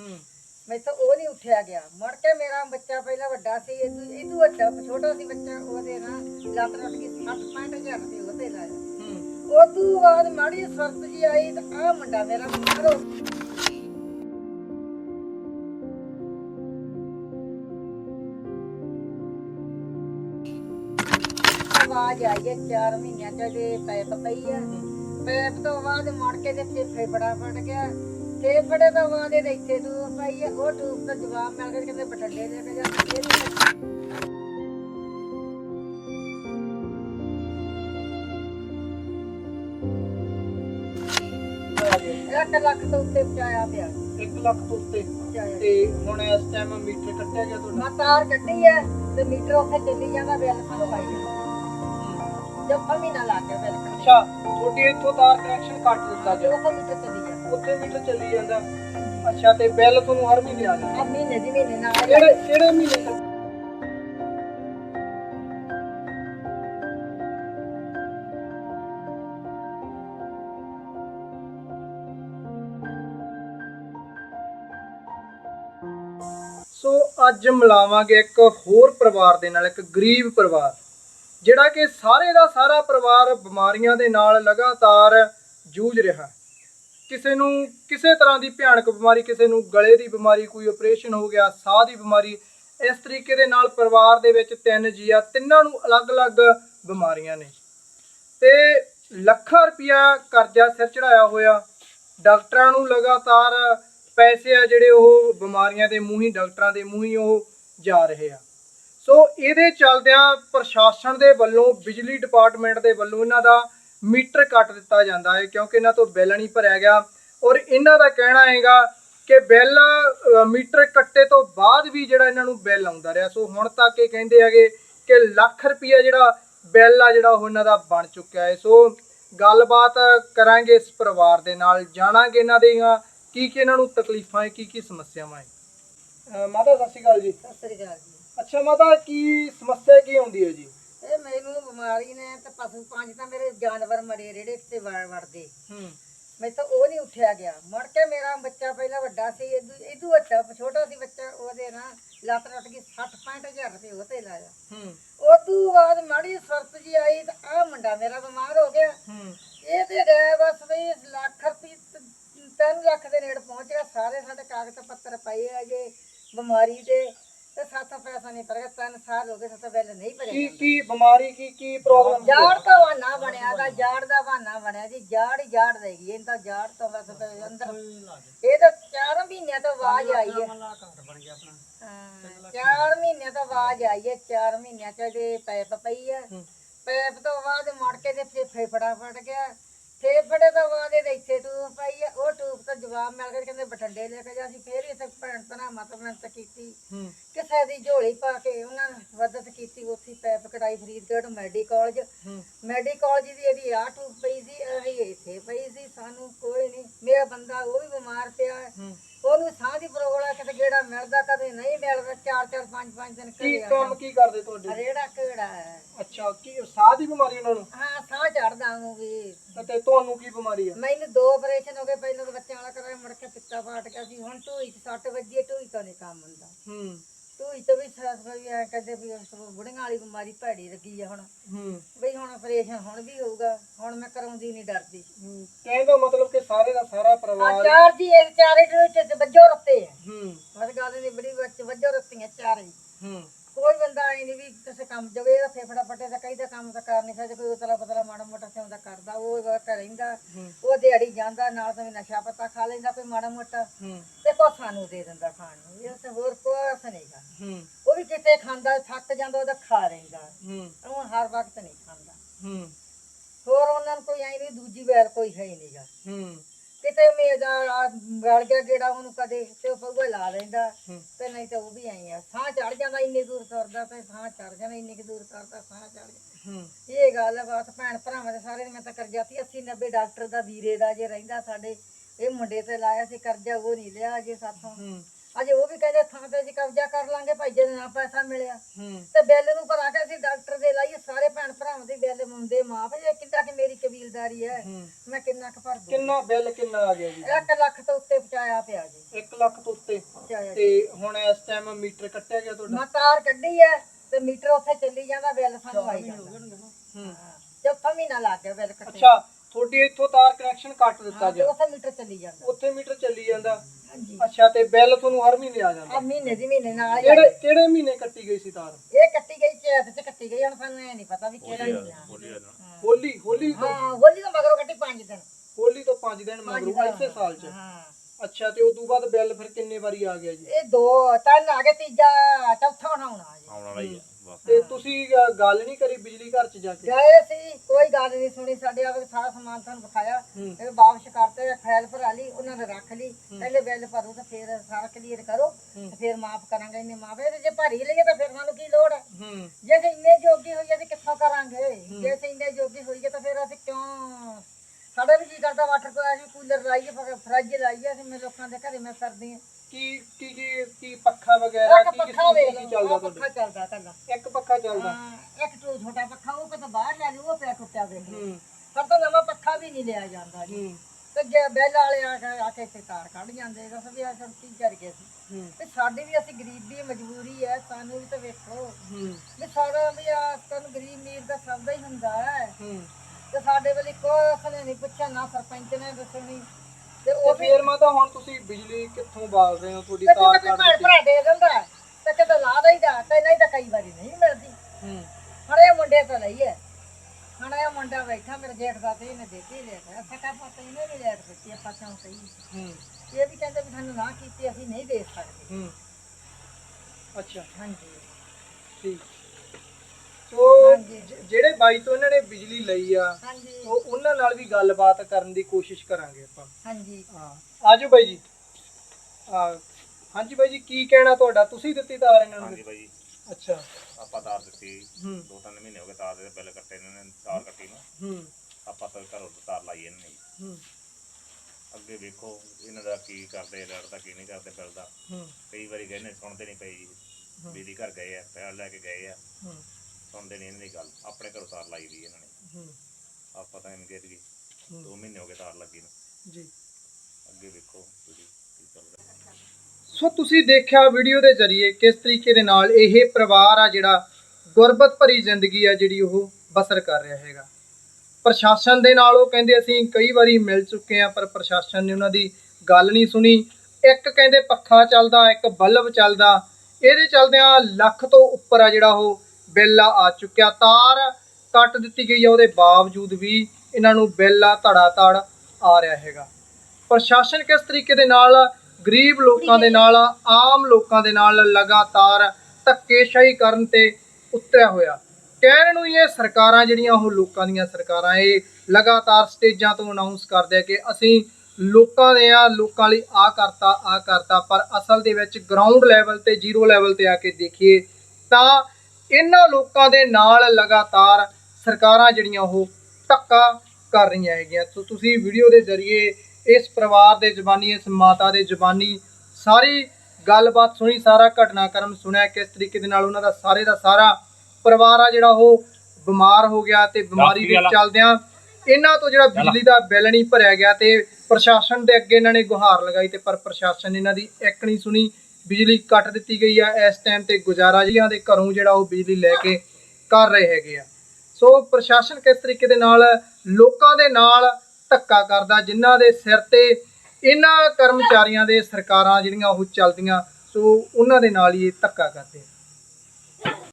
ਹੂੰ। ਮੈਂ ਤਾਂ ਉਹ ਨਹੀਂ ਉੱਠਿਆ ਗਿਆ। ਮੁੜ ਕੇ ਮੇਰਾ ਬੱਚਾ ਪਹਿਲਾਂ ਵੱਡਾ ਸੀ ਇਹਦੂ ਇਹਦੂ ਵੱਡਾ ਛੋਟਾ ਸੀ ਬੱਚਾ ਉਹਦੇ ਨਾ ਲੱਤ ਰੱਟ ਕੇ 60 ਹਜ਼ਾਰ ਰੁਪਏ ਉਹਦੇ ਲਾਇਆ ਹੂੰ। ਉਹ ਤੋਂ ਬਾਅਦ ਮਾੜੀ ਸੁਰਤ ਜੀ ਆਈ ਤਾਂ ਆ ਮੁੰਡਾ ਮੇਰਾ ਬਿਮਾਰ ਹੋ ਆਵਾਜ਼ ਆਈ ਹੈ 4 ਮਹੀਨਿਆਂ ਚ ਜੇ ਪੈਪ ਪਈ ਆ ਪੈਪ ਤੋਂ ਬਾਅਦ ਮੁੜ ਕੇ ਤੇ ਫੇਫੜੇ ਬੜਾ ਫਟ ਗਿਆ। ਤੋਂ ਬਾਅਦ ਇਹਦੇ ਇੱਥੇ ਟੂਬ ਪਈ ਹੈ ਉਹ ਟੂਬ ਦਾ ਜਵਾਬ ਮਿਲ ਗਿਆ ਕਿਤੇ ਬਠੰਡੇ ਲੈ ਕੇ ਜਾ ਇਹਦੇ ਇੱਕ ਲੱਖ ਤੋਂ ਉੱਤੇ ਪਹੁੰਚਾਇਆ ਪਿਆ। 1 ਲੱਖ ਤੋਂ ਉੱਤੇ। ਪਹੁੰਚਾਇਆ। ਤੇ ਹੁਣ ਇਸ ਟਾਈਮ ਮੀਟਰ ਕੱਟਿਆ ਗਿਆ ਤੁਹਾਡਾ? ਮੈਂ ਤਾਰ ਕੱਢੀ ਹੈ ਤੇ ਮੀਟਰ ਉੱਥੇ ਚੱਲੀ ਜਾਂਦਾ ਬਿੱਲ ਪਾਈ ਜਾਂਦਾ ਜਦ ਮਹੀਨਾ ਲੱਗ ਗਿਆ ਬਿੱਲ ਅੱਛਾ ਤੁਹਾਡੀ ਇੱਥੋਂ ਤਾਰ ਕਨੈਕਸ਼ਨ ਕੱਟ ਦਿੱਤਾ ਗਿਆ। ਉਹ ਮੀਟਰ ਚੱਲੀ ਜਾਂਦਾ। ਉੱਥੇ ਮੀਟਰ ਚੱਲੀ ਜਾਂਦਾ। ਅੱਛਾ ਤੇ ਬਿੱਲ ਤੁਹਾਨੂੰ ਹਰ ਮਹੀਨੇ ਆ ਜਾਂਦਾ। ਆ ਮਹੀਨੇ ਦੀ ਮਹੀਨੇ ਨਾਲ ਕਿਹੜੇ ਕਿਹੜੇ ਮਹੀਨੇ? ਤੱਕ ਸੋ ਅੱਜ ਮਿਲਾਵਾਂਗੇ ਇੱਕ ਹੋਰ ਪਰਿਵਾਰ ਦੇ ਨਾਲ ਇੱਕ ਗਰੀਬ ਪਰਿਵਾਰ ਜਿਹੜਾ ਕਿ ਸਾਰੇ ਦਾ ਸਾਰਾ ਪਰਿਵਾਰ ਬਿਮਾਰੀਆਂ ਦੇ ਨਾਲ ਲਗਾਤਾਰ ਜੂਝ ਰਿਹਾ ਹੈ। ਕਿਸੇ ਨੂੰ ਕਿਸੇ ਤਰ੍ਹਾਂ ਦੀ ਭਿਆਨਕ ਬਿਮਾਰੀ, ਕਿਸੇ ਨੂੰ ਗਲੇ ਦੀ ਬਿਮਾਰੀ, ਕੋਈ ਆਪਰੇਸ਼ਨ ਹੋ ਗਿਆ, ਸਾਹ ਦੀ ਬਿਮਾਰੀ, ਇਸ ਤਰੀਕੇ ਦੇ ਨਾਲ ਪਰਿਵਾਰ ਦੇ ਵਿੱਚ ਤਿੰਨ ਜੀ ਆ ਤਿੰਨਾਂ ਨੂੰ ਅਲੱਗ-ਅਲੱਗ ਬਿਮਾਰੀਆਂ ਨੇ। ਤੇ ਲੱਖਾਂ ਰੁਪਇਆ ਕਰਜ਼ਾ ਸਿਰ ਚੜਾਇਆ ਹੋਇਆ। ਡਾਕਟਰਾਂ ਨੂੰ ਲਗਾਤਾਰ ਪੈਸੇ ਆ ਜਿਹੜੇ ਉਹ ਬਿਮਾਰੀਆਂ ਦੇ ਮੂੰਹ ਹੀ, ਡਾਕਟਰਾਂ ਦੇ ਮੂੰਹ ਹੀ ਉਹ ਜਾ ਰਹੇ ਆ। ਸੋ ਇਹਦੇ ਚੱਲਦਿਆਂ ਪ੍ਰਸ਼ਾਸਨ ਦੇ ਵੱਲੋਂ, ਬਿਜਲੀ ਡਿਪਾਰਟਮੈਂਟ ਦੇ ਵੱਲੋਂ ਇਹਨਾਂ ਦਾ ਮੀਟਰ ਕੱਟ ਦਿੱਤਾ ਜਾਂਦਾ ਹੈ ਕਿਉਂਕਿ ਇਹਨਾਂ ਤੋਂ ਬਿੱਲ ਨਹੀਂ ਭਰਿਆ ਗਿਆ। ਔਰ ਇਹਨਾਂ ਦਾ ਕਹਿਣਾ ਹੈਗਾ ਕਿ ਬਿੱਲ ਮੀਟਰ ਕੱਟੇ ਤੋਂ ਬਾਅਦ ਵੀ ਜਿਹੜਾ ਇਹਨਾਂ ਨੂੰ ਬਿੱਲ ਆਉਂਦਾ ਰਿਹਾ। ਸੋ ਹੁਣ ਤੱਕ ਇਹ ਕਹਿੰਦੇ ਹੈਗੇ ਕਿ ਲੱਖ ਰੁਪਈਆ ਜਿਹੜਾ ਬਿੱਲ ਆ ਜਿਹੜਾ ਉਹ ਇਹਨਾਂ ਦਾ ਬਣ ਚੁੱਕਿਆ ਹੈ। ਸੋ ਗੱਲਬਾਤ ਕਰਾਂਗੇ ਇਸ ਪਰਿਵਾਰ ਦੇ ਨਾਲ ਜਾਣਾਂਗੇ ਇਹਨਾਂ ਦੀਆਂ ਕੀ ਕੀ ਇਹਨਾਂ ਨੂੰ ਤਕਲੀਫਾਂ ਹੈ ਕੀ ਕੀ ਸਮੱਸਿਆਵਾਂ ਹੈ। ਮਾਤਾ ਸਤਿ ਸ਼੍ਰੀ ਅਕਾਲ ਜੀ। ਸਤਿ ਸ੍ਰੀ ਅਕਾਲ ਜੀ। ਅੱਛਾ ਮਾਤਾ ਕੀ ਸਮੱਸਿਆ ਕੀ ਹੁੰਦੀ ਹੈ ਜੀ? ਇਹ ਮੈਨੂੰ ਬਿਮਾਰੀ ਨੇ ਤੇ ਪਸ਼ੂ ਪੰਜ ਤਾਂ ਮੇਰੇ ਜਾਨਵਰ ਮਰੇ ਰੇੜੇ ਤੇ ਵੜ ਵੜਦੇ। ਹੂੰ। ਮੈਂ ਤਾਂ ਉਹ ਨਹੀਂ ਉੱਠਿਆ ਗਿਆ। ਮੁੜ ਕੇ ਮੇਰਾ ਬੱਚਾ ਪਹਿਲਾਂ ਵੱਡਾ ਸੀ ਇਹਦੂ ਵੱਡਾ ਛੋਟਾ ਸੀ ਬੱਚਾ ਉਹਦੇ ਨਾ ਲੱਤ ਰੱਟ ਕੇ 60 ਹਜ਼ਾਰ ਰੁਪਏ ਉਹਤੇ ਲਾਇਆ। ਹੂੰ। ਉਹ ਤੋਂ ਬਾਅਦ ਮਾੜੀ ਸੁਰਤ ਜੀ ਆਈ ਤਾਂ ਆ ਮੁੰਡਾ ਮੇਰਾ ਬਿਮਾਰ ਹੋ ਗਿਆ। ਹੂੰ। ਇਹ ਤੇ ਗਏ ਬਸ ਵੀ ਲੱਖ ਰੁਪਏ 3 ਲੱਖ ਦੇ ਨੇੜੇ ਪਹੁੰਚ ਗਿਆ। ਸਾਰੇ ਸਾਡੇ ਕਾਗਜ਼ ਪੱਤਰ ਪਏ ਆ ਜੇ ਬਿਮਾਰੀ ਦੇ। ਤੇ ਸਾਥੋਂ ਪੈਸਾ ਨਹੀਂ ਭਰਿਆ ਤਿੰਨ ਸਾਲ ਹੋ ਗਏ ਸਾਥੋਂ ਬਿੱਲ ਨਹੀਂ ਕੀ ਭਰਿਆ ਕੀ ਬਿਮਾਰੀ ਕੀ ਕੀ ਪ੍ਰੋਬਲਮ ਜਾੜ ਦਾ ਬਹਾਨਾ ਬਣਿਆ ਦਾ ਜਾੜ ਦਾ ਬਹਾਨਾ ਬਣਿਆ ਜੀ ਜਾੜ ਹੀ ਜਾੜ ਰਹਿ ਗਈ ਇਹ ਤਾਂ ਜਾੜ ਤੋਂ ਬਸ ਫਿਰ ਅੰਦਰ ਇਹ ਤਾਂ 4 ਮਹੀਨਿਆਂ ਤੋਂ ਆਵਾਜ਼ ਆਈ ਹੈ। ਹਾਂ, ਚਾਰ ਮਹੀਨਿਆਂ ਤੋਂ ਆਵਾਜ਼ ਆਈ ਹੈ 4 ਮਹੀਨਿਆਂ ਚ ਪੈਪ ਪਈ ਹੈ। ਪੈਪ ਤੋਂ ਬਾਅਦ ਮੁੜ ਕੇ ਤੇ ਫੇਫੜਾ ਫਟ ਗਿਆ। ਫੇਫੜੇ ਤੋਂ ਬਾਅਦ ਇਹਦੇ ਇੱਥੇ ਟੂਬ ਪਈ ਹੈ ਉਹ ਟੂਬ ਤੋਂ ਜਵਾਬ ਮਿਲ ਗਿਆ ਕਹਿੰਦੇ ਬਠੰਡੇ ਲੈ ਕੇ ਜਾ ਸੀ ਫੇਰ ਇੱਥੇ ਭੈਣ ਭਰਾ ਮਤ ਮਿਹਨਤ ਕੀਤੀ। ਕਿਸੇ ਦੀ ਝੋਲੀ ਪਾ ਕੇ ਉਹਨਾਂ ਨੇ ਮਦਦ ਕੀਤੀ ਉੱਥੇ ਪੈਪ ਕਢਾਈ ਫਰੀਦਗੜ੍ਹ ਮੈਡੀ ਕਾਲਜ। ਮੈਡੀ ਕਾਲਜ ਦੀ ਇਹਦੀ ਆ ਟੂਬ ਪਈ ਸੀ ਇਹ ਇੱਥੇ ਪਈ ਸੀ ਸਾਨੂੰ ਕੋਈ ਨਹੀਂ ਮੇਰਾ ਬੰਦਾ ਉਹ ਵੀ ਬਿਮਾਰ ਪਿਆ। ਉਹਨੂੰ ਸਾਹ ਦੀ ਪ੍ਰੋਬਲਮ ਕਿਤੇ ਗੇੜਾ ਮਿਲਦਾ ਕਦੇ ਨਹੀਂ ਮਿਲਦਾ ਚਾਰ ਚਾਰ ਪੰਜ ਪੰਜ ਦਿਨ ਕੀ ਘਰੇ ਕੰਮ ਕੀ। ਕਰਦੇ ਤੁਹਾਡੇ? ਰੇੜਾ ਕਿਹੜਾ ਹੈ। ਅੱਛਾ ਕੀ ਸਾਹ ਦੀ ਬਿਮਾਰੀ ਉਹਨਾਂ ਨੂੰ? ਹਾਂ ਸਾਹ ਚੜਦਾ ਨੂੰ ਵੀ। ਤੇ ਤੁਹਾਨੂੰ ਕੀ ਬਿਮਾਰੀ ਹੈ ਮੈਨੂੰ ਦੋ ਆਪਰੇਸ਼ਨ ਹੋ ਗਏ ਪਹਿਲਾਂ ਤਾਂ ਬੱਚਿਆਂ ਵਾਲਾ ਕਰਾਇਆ ਮੁੜ ਕੇ ਪਿੱਤਾ ਪਾਟ ਗਿਆ ਸੀ ਹੁਣ ਢੂਈ 'ਚ ਸੱਟ ਵੱਜੀ ਢੂਈ ਤੋਂ ਨਹੀਂ ਕੰਮ ਹੁੰਦਾ। ਹੂੰ। ਢੂਈ ਤੋਂ ਵੀ ਸਸ ਵੀ ਐ ਕਹਿੰਦੇ ਵੀ ਉਸ ਬੁੜੀਆਂ ਵਾਲੀ ਬਿਮਾਰੀ ਭੈੜੀ ਲੱਗੀ ਆ ਹੁਣ। ਹੂੰ। ਬਈ ਹੁਣ ਆਪਰੇਸ਼ਨ ਹੁਣ ਵੀ ਹੋਊਗਾ ਹੁਣ ਮੈਂ ਕਰਾਉਂਦੀ ਨਹੀਂ ਡਰਦੀ। ਕਹਿਣ ਦਾ ਮਤਲਬ ਕਿ ਸਾਰੇ ਦਾ ਸਾਰਾ ਆ ਪਰਿਵਾਰ ਚਾਰ ਜੀ ਇਹ ਚਾਰੇ ਢੂਈ ਚ ਵੱਜੋ ਰੱਤੇ ਆ। ਹੂੰ। ਬਸ ਗੱਲ ਦੀ ਬੜੀ ਵਿੱਚ ਵੱਜੋ ਰੱਤੀਆਂ ਚਾਰੇ। ਹੀ। ਹੂੰ ਕੋਈ ਬੰਦਾ ਐ ਨਹੀਂ ਵੀ ਕਿਸੇ ਕੰਮ ਇਹਦਾ ਫੇਫੜਾ ਪੱਟੇ ਦਾ ਕਈ ਦਾ ਕੰਮ ਤਾਂ ਕਰ ਨਹੀਂ ਸਕਦਾ ਕੋਈ ਉਤਲਾ ਪਤਲਾ ਮਾੜਾ ਮੋਟਾ ਸਿਉਂਦਾ ਕਰਦਾ ਉਹ ਘਰ ਰਹਿੰਦਾ। ਹੂੰ। ਉਹ ਦਿਹਾੜੀ ਜਾਂਦਾ ਨਾਲ ਤਾਂ ਨਸ਼ਾ ਪਤਾ ਖਾ ਲੈਂਦਾ ਕੋਈ ਮਾੜਾ ਮੋਟਾ ਹੂੰ ਸਾਨੂੰ ਦੇ ਦਿੰਦਾ ਖਾਣ ਨੂੰ ਇਹ ਤਾਂ ਹੋਰ ਕੁਛ ਨਹੀਂਗਾ ਹੂੰ। ਉਹ ਵੀ ਕਿਤੇ ਖਾਂਦਾ ਥੱਕ ਜਾਂਦਾ ਉਹਦਾ ਖਾ ਲੈਂਦਾ। ਹੂੰ। ਉਹ ਹਰ ਵਕਤ ਨਹੀਂ ਖਾਂਦਾ। ਹੂੰ। ਹੋਰ ਉਹਨਾਂ ਨੂੰ ਕੋਈ ਐ ਨਹੀਂ ਦੂਜੀ ਵੈਰ ਕੋਈ ਹੈ ਹੀ ਨਹੀਂਗਾ ਹੂੰ। ਕਿਤੇ ਮੇਰਾ ਗਲ ਗਿਆ ਗੇੜਾ ਉਹਨੂੰ ਕਦੇ ਤੇ ਉਹ ਪਊਆ ਲਾ ਲੈਂਦਾ। ਤੇ ਨਹੀਂ ਤਾਂ ਉਹ ਵੀ ਆਈ ਆ। ਸਾਹ ਚੜ ਜਾਂਦਾ ਇੰਨੀ ਦੂਰ ਤੁਰਦਾ ਤੇ ਸਾਹ ਚੜ ਜਾਂਦਾ ਇੰਨੀ ਕੁ ਦੂਰ ਤੁਰਦਾ ਸਾਹ ਚੜ ਜਾਂਦਾ। ਹੂੰ। ਇਹ ਗੱਲ ਹੈ ਬਾਤ ਭੈਣ ਭਰਾਵਾਂ ਦੇ ਸਾਰੇ ਦੀ ਮੈਂ ਤਾਂ ਕਰਜ਼ਾਤੀ 80 90 ਡਾਕਟਰ ਦਾ ਵੀਰੇ ਦਾ ਜੇ ਰਹਿੰਦਾ ਸਾਡੇ ਇਹ ਮੁੰਡੇ ਤੇ ਲਾਇਆ ਸੀ ਕਰਜ਼ਾ ਉਹ ਨਹੀਂ ਲਿਆ ਜੇ ਸਾਥੋਂ। ਹੂੰ। ਅਜੇ ਉਹ ਵੀ ਕਹਿੰਦੇ ਥਾਂ ਤੇ ਜੀ ਕਬਜ਼ਾ ਕਰ ਲਾਂਗੇ ਭਾਈ ਜੇ ਨਾ ਪੈਸਾ ਮਿਲਿਆ। ਹੂੰ। ਤੇ ਬਿੱਲ ਨੂੰ ਭਰਾ ਕੇ ਅਸੀਂ ਡਾਕਟਰ ਦੇ ਲਾਈਏ ਸਾਰੇ ਭੈਣ ਭਰਾਵਾਂ ਦੇ ਬਿੱਲ ਮੁੰਡੇ ਮਾਪ ਜੇ ਕਿੰਨਾ ਕਿ ਮੇਰੀ ਕਬੀਲਦਾਰੀ ਹੈ। ਹੂੰ। ਮੈਂ ਕਿੰਨਾ ਕੁ ਭਰ ਦੂੰ ਕਿੰਨਾ ਬਿੱਲ ਕਿੰਨਾ ਆ ਗਿਆ ਜੀ? 1 ਲੱਖ ਤੋਂ ਉੱਤੇ ਪਹੁੰਚਾਇਆ ਪਿਆ ਜੀ। 1 ਲੱਖ ਤੋਂ ਉੱਤੇ। ਪਹੁੰਚਾਇਆ ਤੇ ਹੁਣ ਇਸ ਟਾਈਮ ਮੀਟਰ ਕੱਟਿਆ ਗਿਆ ਤੁਹਾਡਾ? ਮੈਂ ਤਾਰ ਕੱਢੀ ਹੈ ਤੇ ਮੀਟਰ ਉੱਥੇ ਚੱਲੀ ਜਾਂਦਾ ਬਿੱਲ ਸਾਨੂੰ ਆਈ ਜਾਂਦਾ। ਹੂੰ। ਚੌਥਾ ਮਹੀਨਾ ਲੱਗ ਗਿਆ ਬਿੱਲ ਕੱਟੇ ਅੱਛਾ। ਤੁਹਾਡੀ ਇੱਥੋਂ ਤਾਰ ਕਨੈਕਸ਼ਨ ਕੱਟ ਦਿੱਤਾ ਗਿਆ। ਉੱਥੇ ਮੀਟਰ ਚੱਲੀ ਜਾਂਦਾ। ਉੱਥੇ ਮੀਟਰ ਚੱਲੀ ਜਾਂਦਾ। ਹਾਂਜੀ। ਅੱਛਾ ਤੇ ਬਿੱਲ ਤੁਹਾਨੂੰ ਹਰ ਮਹੀਨੇ ਆ ਜਾਂਦਾ। ਆ ਮਹੀਨੇ ਦੀ ਮਹੀਨੇ ਨਾਲ ਹੀ ਕਿਹੜੇ ਕਿਹੜੇ ਮਹੀਨੇ ਕੱਟੀ ਗਈ ਸੀ ਤਾਰ? ਇਹ ਕੱਟੀ ਗਈ ਚੈਤ ਚ ਕੱਟੀ ਗਈ ਹੁਣ ਸਾਨੂੰ ਇਹ ਨਹੀਂ ਪਤਾ ਵੀ ਕਿਹੜਾ ਮਹੀਨਾ। ਹੋਲੀ ਹੋਲੀ ਤੋਂ? ਹਾਂ ਹੋਲੀ ਤੋਂ ਮਗਰੋਂ ਕੱਟੀ 5 ਦਿਨ। ਹੋਲੀ ਤੋਂ 5 ਦਿਨ ਮਗਰੋਂ। ਇਸੇ ਸਾਲ ਚ? ਹਾਂ। ਅੱਛਾ ਤੇ ਉਸ ਤੋਂ ਬਾਅਦ ਬਿੱਲ ਫਿਰ ਕਿੰਨੇ ਵਾਰੀ ਆ ਗਿਆ ਜੀ? ਇਹ ਦੋ ਤਿੰਨ ਆ ਗਏ ਤੀਜਾ ਚੌਥਾ ਹੁਣ ਆਉਣਾ ਜੀ। ਆਉਣ ਵਾਲਾ ਹੀ ਆ। ਤੇ ਤੁਸੀਂ ਅ, ਗੱਲ ਨਹੀਂ ਕਰੀ ਬਿਜਲੀ ਘਰ ਚ ਜਾ ਕੇ? ਗਏ ਸੀ ਕੋਈ ਗੱਲ ਨਹੀਂ ਸੁਣੀ ਸਾਡੇ ਆ ਸਾਰਾ ਸਮਾਨ ਤੁਹਾਨੂੰ ਵਿਖਾਇਆ। ਹੂੰ। ਇਹ ਵਾਪਸ ਕਰਤੇ ਫਾਈਲ ਭਰਾ ਲਈ ਉਹਨਾਂ ਨੇ ਰੱਖ ਲਈ। ਪਹਿਲੇ ਬਿੱਲ ਭਰੋ ਤੇ ਫਿਰ ਸਾਰਾ ਕਲੀਅਰ ਕਰੋ। ਤੇ ਫਿਰ ਮਾਫ ਕਰਾਂਗੇ ਇੰਨੇ ਮਾਫ ਇਹ ਜੇ ਭਰੀ ਲਈਏ ਤਾਂ ਫਿਰ ਸਾਨੂੰ ਕੀ ਲੋੜ ਹੈ? ਹੂੰ। ਜੇ ਅਸੀਂ ਇੰਨੇ ਜੋਗੀ ਹੋਈਏ ਤੇ ਕਿੱਥੋਂ ਕਰਾਂਗੇ? ਜੇ ਅਸੀਂ ਇੰਨੇ ਜੋਗੀ ਹੋਈਏ ਤਾਂ ਫਿਰ ਅਸੀਂ ਕਿਉਂ ਸਾਡਾ ਵੀ ਕੀ ਕਰਦਾ ਵਾਟਰ ਕੋ ਅਸੀਂ ਕੂਲਰ ਲਾਈਏ ਫਰਿੱਜ ਲਾਈਏ ਅਸੀਂ ਮੈਂ ਲੋਕਾਂ ਦੇ ਘਰੇ ਮੈਂ ਕਰਦੀ ਹਾਂ। ਕੀ ਕੀ ਕੀ ਕੀ ਪੱਖਾ ਵਗੈਰਾ ਇੱਕ ਕੀ ਪੱਖਾ ਵੇਖ ਕੀ ਲਓ ਚੱਲਦਾ ਆਹ ਤੁਹਾਡਾ? ਪੱਖਾ ਚੱਲਦਾ ਕੱਲਾ ਇੱਕ ਪੱਖਾ ਚੱਲਦਾ। ਹਾਂ ਇੱਕ ਤੋਂ ਛੋਟਾ ਪੱਖਾ ਉਹ ਕਿਤੇ ਬਾਹਰ ਲੈ ਲਓ ਉਹ ਪਿਆ ਟੁੱਟਿਆ ਵੇਖ ਲਓ। ਹੂੰ। ਪਰ ਤਾਂ ਨਵਾਂ ਪੱਖਾ ਵੀ ਨਹੀਂ ਲਿਆ ਜਾਂਦਾ ਜੀ। ਹੂੰ। ਤੇ ਜੇ ਬਿੱਲ ਵਾਲੇ ਆ ਕੇ ਆ ਕੇ ਇੱਥੇ ਤਾਰ ਕੱਢ ਜਾਂਦੇ ਦੱਸ ਵੀ ਅਸੀਂ ਕੀ ਕਰ ਗਏ ਸੀ ਹੂੰ। ਤੇ ਸਾਡੀ ਵੀ ਅਸੀਂ ਗਰੀਬੀ ਮਜਬੂਰੀ ਹੈ ਸਾਨੂੰ ਵੀ ਤਾਂ ਵੇਖੋ। ਹੂੰ। ਵੀ ਸਾਡਾ ਵੀ ਆ ਤੁਹਾਨੂੰ ਗਰੀਬ ਮੀਰ ਦਾ ਸੌਦਾ ਹੀ ਹੁੰਦਾ ਹੈ। ਹੂੰ। ਤੇ ਸਾਡੇ ਵੇਲੇ ਕੋਈ ਨੇ ਨਹੀਂ ਪੁੱਛਿਆ ਨਾ ਸਰਪੰਚ ਨੇ ਦੱਸਣੀ। ਤੇ ਉਹ ਵੀ ਫੇਰ ਮਾਤਾ ਹੁਣ ਤੁਸੀਂ ਬਿਜਲੀ ਕਿੱਥੋਂ ਬਾਲ ਰਹੇ ਹੋ? ਤੁਹਾਡੀ ਤਾਰ ਕੱਟ ਭੈਣ ਦਿੱਤੀ। ਭਰਾ ਦੇ ਦਿੰਦਾ ਹੈ, ਤੇ ਕਿਤੇ ਲਾ ਦਈਦਾ ਤੇ ਨਹੀਂ ਤਾਂ ਕਈ ਵਾਰੀ ਨਹੀਂ ਮਿਲਦੀ। ਹੂੰ। ਹੁਣ ਇਹ ਮੁੰਡੇ ਤੋਂ ਲਈ ਹੈ। ਹੁਣ ਇਹ ਮੁੰਡਾ ਬੈਠਾ ਮੇਰੇ ਜੇਠ ਦਾ ਤੇ ਇਹਨੇ ਦੇਖੀ ਲਿਆ ਸਕਾ ਪਤਾ ਇਹਨੇ ਵੀ ਲੈਟ ਦਿੱਤੀ ਆਪਾਂ ਕਿਉਂ ਸਹੀ ਹੂੰ। ਇਹ ਵੀ ਕਹਿੰਦੇ ਵੀ ਸਾਨੂੰ ਨਾ ਕੀਤੀ ਅਸੀਂ ਨਹੀਂ ਦੇ ਸਕਦੇ। ਹੂੰ। ਅੱਛਾ। ਹਾਂਜੀ। ਠੀਕ। ਹਾਂਜੀ। ਜ- ਜਿਹੜੇ ਬਾਈ ਤੋਂ ਇਹਨਾਂ ਨੇ ਬਿਜਲੀ ਲਈ ਆ ਹਾਂਜੀ। ਉਹ ਉਹਨਾਂ ਨਾਲ ਵੀ ਗੱਲਬਾਤ ਕਰਨ ਦੀ ਕੋਸ਼ਿਸ਼ ਕਰਾਂਗੇ ਆਪਾਂ। ਹਾਂਜੀ। ਹਾਂ। ਆਜੋ ਬਾਈ ਜੀ। ਆ ਹਾਂਜੀ ਬਾਈ ਜੀ ਕੀ ਕਹਿਣਾ ਤੁਹਾਡਾ? ਤੁਸੀਂ ਦਿੱਤੀ ਤਾਰ ਇਹਨਾਂ ਹਾਂਜੀ ਨੂੰ ਭਾਈ ਅੱਛਾ। ਆਪਾਂ ਤਾਰ ਦਿੱਤੀ। ਹੂੰ। ਦੋ ਤਿੰਨ ਮਹੀਨੇ ਹੋ ਗਏ ਤਾਰ ਦੇ ਬਿੱਲ ਕੱਟੇ ਇਹਨਾਂ ਨੇ ਤਾਰ ਕੱਟੀ ਨੂੰ। ਹੂੰ। ਆਪਾਂ ਤਾਂ ਘਰੋਂ ਤੋਂ ਤਾਰ ਲਾਈ ਇਹਨਾਂ ਨੇ। ਹੂੰ। ਅੱਗੇ ਵੇਖੋ ਇਹਨਾਂ ਦਾ ਕੀ ਕਰਦੇ ਰੜ ਦਾ ਕੀ ਨਹੀਂ ਕਰਦੇ ਬਿੱਲ ਦਾ। ਹੂੰ। ਕਈ ਵਾਰੀ ਕਹਿੰਦੇ ਸੁਣਦੇ ਨਹੀਂ ਪਈ ਬਿਜਲੀ ਘਰ ਗਏ ਆ ਪੈਰ ਲੈ ਕੇ ਗਏ ਆ। ਹੂੰ। ਸੁਣਦੇ ਨਹੀਂ ਇਹਨਾਂ ਦੀ ਗੱਲ ਆਪਣੇ ਘਰੋਂ ਤਾਰ ਲਾਈ ਦੀ ਇਹਨਾਂ ਨੇ। ਹੂੰ। ਆਪਾਂ ਤਾਂ ਇਹਨਾਂ ਗਏ। ਗਈ ਦੋ ਮਹੀਨੇ ਹੋ ਗਏ ਤਾਰ ਲੱਗੀ ਨੂੰ। ਜੀ। ਅੱਗੇ ਵੇਖੋ ਤੁਸੀਂ ਕੀ ਚੱਲਦਾ। ਸੋ ਤੁਸੀਂ ਦੇਖਿਆ ਵੀਡੀਓ ਦੇ ਜ਼ਰੀਏ ਕਿਸ ਤਰੀਕੇ ਦੇ ਨਾਲ ਇਹ ਪਰਿਵਾਰ ਆ ਜਿਹੜਾ ਗੁਰਬਤ ਭਰੀ ਜ਼ਿੰਦਗੀ ਆ ਜਿਹੜੀ ਉਹ ਬਸਰ ਕਰ ਰਿਹਾ ਹੈਗਾ। ਪ੍ਰਸ਼ਾਸਨ ਦੇ ਨਾਲ ਉਹ ਕਹਿੰਦੇ ਅਸੀਂ ਕਈ ਵਾਰੀ ਮਿਲ ਚੁੱਕੇ ਆ ਪਰ ਪ੍ਰਸ਼ਾਸਨ ਨੇ ਉਹਨਾਂ ਦੀ ਗੱਲ ਨਹੀਂ ਸੁਣੀ। ਇੱਕ ਕਹਿੰਦੇ ਪੱਖਾ ਚੱਲਦਾ ਇੱਕ ਬਲਬ ਚੱਲਦਾ। ਇਹਦੇ ਚਲਦਿਆਂ ਲੱਖ ਤੋਂ ਉੱਪਰ ਆ ਜਿਹੜਾ ਉਹ ਬਿੱਲ ਆ ਚੁੱਕਿਆ। ਤਾਰ ਕੱਟ ਦਿੱਤੀ ਗਈ ਆ, ਉਹਦੇ ਬਾਵਜੂਦ ਵੀ ਇਹਨਾਂ ਨੂੰ ਬਿੱਲ ਆ ਧੜਾ ਧੜ ਆ ਰਿਹਾ ਹੈਗਾ। ਪ੍ਰਸ਼ਾਸਨ ਕਿਸ ਤਰੀਕੇ ਦੇ ਨਾਲ, ਗਰੀਬ ਲੋਕਾਂ ਦੇ ਨਾਲ, ਆਮ ਲੋਕਾਂ ਦੇ ਨਾਲ ਲਗਾਤਾਰ ਧੱਕੇਸ਼ਾਹੀ ਕਰਨ ਤੇ ਉਤਰਿਆ ਹੋਇਆ। ਕਹਿਣ ਨੂੰ ਹੀ ਇਹ ਸਰਕਾਰਾਂ ਜਿਹੜੀਆਂ, ਉਹ ਲੋਕਾਂ ਦੀਆਂ ਸਰਕਾਰਾਂ, ਇਹ ਲਗਾਤਾਰ ਸਟੇਜਾਂ ਤੋਂ ਅਨਾਉਂਸ ਕਰਦੇ ਆ ਕਿ ਅਸੀਂ ਲੋਕਾਂ ਦੇ ਆ, ਲੋਕਾਂ ਲਈ ਆ ਕਰਤਾ ਆ ਕਰਤਾ, ਪਰ ਅਸਲ ਦੇ ਵਿੱਚ ਗਰਾਊਂਡ ਲੈਵਲ ਤੇ ਜ਼ੀਰੋ ਲੈਵਲ ਤੇ ਆ ਕੇ ਦੇਖੀਏ, ਤਾਂ ਇਹਨਾਂ ਲੋਕਾਂ ਦੇ ਨਾਲ ਲਗਾਤਾਰ ਸਰਕਾਰਾਂ ਜਿਹੜੀਆਂ ਉਹ ਧੱਕਾ ਕਰ ਰਹੀਆਂ ਹੈਗੀਆਂ। ਸੋ ਤੁਸੀਂ ਵੀਡੀਓ ਦੇ ਜ਼ਰੀਏ ਇਸ ਪਰਿਵਾਰ ਦੇ ਜ਼ਬਾਨੀ ਇਸ ਮਾਤਾ ਦੇ ਜ਼ਬਾਨੀ ਸਾਰੀ ਗੱਲਬਾਤ ਸੁਣੀ ਸਾਰਾ ਘਟਨਾਕ੍ਰਮ ਸੁਣਿਆ ਕਿਸ ਤਰੀਕੇ ਦੇ ਨਾਲ ਉਹਨਾਂ ਦਾ ਸਾਰੇ ਦਾ ਸਾਰਾ ਪਰਿਵਾਰ ਆ ਜਿਹੜਾ ਉਹ ਬਿਮਾਰ ਹੋ ਗਿਆ ਤੇ ਬਿਮਾਰੀ ਦੇ ਚੱਲਦਿਆਂ ਇਹਨਾਂ ਤੋਂ ਜਿਹੜਾ ਬਿਜਲੀ ਦਾ ਬਿੱਲ ਨਹੀਂ ਭਰਿਆ ਗਿਆ ਤੇ ਪ੍ਰਸ਼ਾਸਨ ਦੇ ਅੱਗੇ ਇਹਨਾਂ ਨੇ ਗੁਹਾਰ ਲਗਾਈ ਤੇ ਪਰ ਪ੍ਰਸ਼ਾਸਨ ਇਹਨਾਂ ਦੀ ਇੱਕ ਨਹੀਂ ਸੁਣੀ। ਬਿਜਲੀ ਕੱਟ ਦਿੱਤੀ ਗਈ ਆ। ਇਸ ਟਾਈਮ ਤੇ ਗੁਜ਼ਾਰਾ ਜੀਆਂ ਦੇ ਘਰੋਂ ਜਿਹੜਾ ਉਹ ਬਿਜਲੀ ਲੈ ਕੇ ਕਰ ਰਹੇ ਹੈਗੇ ਆ। ਸੋ ਪ੍ਰਸ਼ਾਸਨ ਕਿਸ ਤਰੀਕੇ ਦੇ ਨਾਲ ਲੋਕਾਂ ਦੇ ਨਾਲ ਧੱਕਾ ਕਰਦਾ, ਜਿਨ੍ਹਾਂ ਦੇ ਸਿਰ ਤੇ ਇਹਨਾਂ ਕਰਮਚਾਰੀਆਂ ਦੇ ਸਰਕਾਰਾਂ ਜਿਹੜੀਆਂ ਉਹ ਚੱਲਦੀਆਂ, ਸੋ ਉਹਨਾਂ ਦੇ ਨਾਲ ਹੀ ਇਹ ਧੱਕਾ ਕਰਦੇ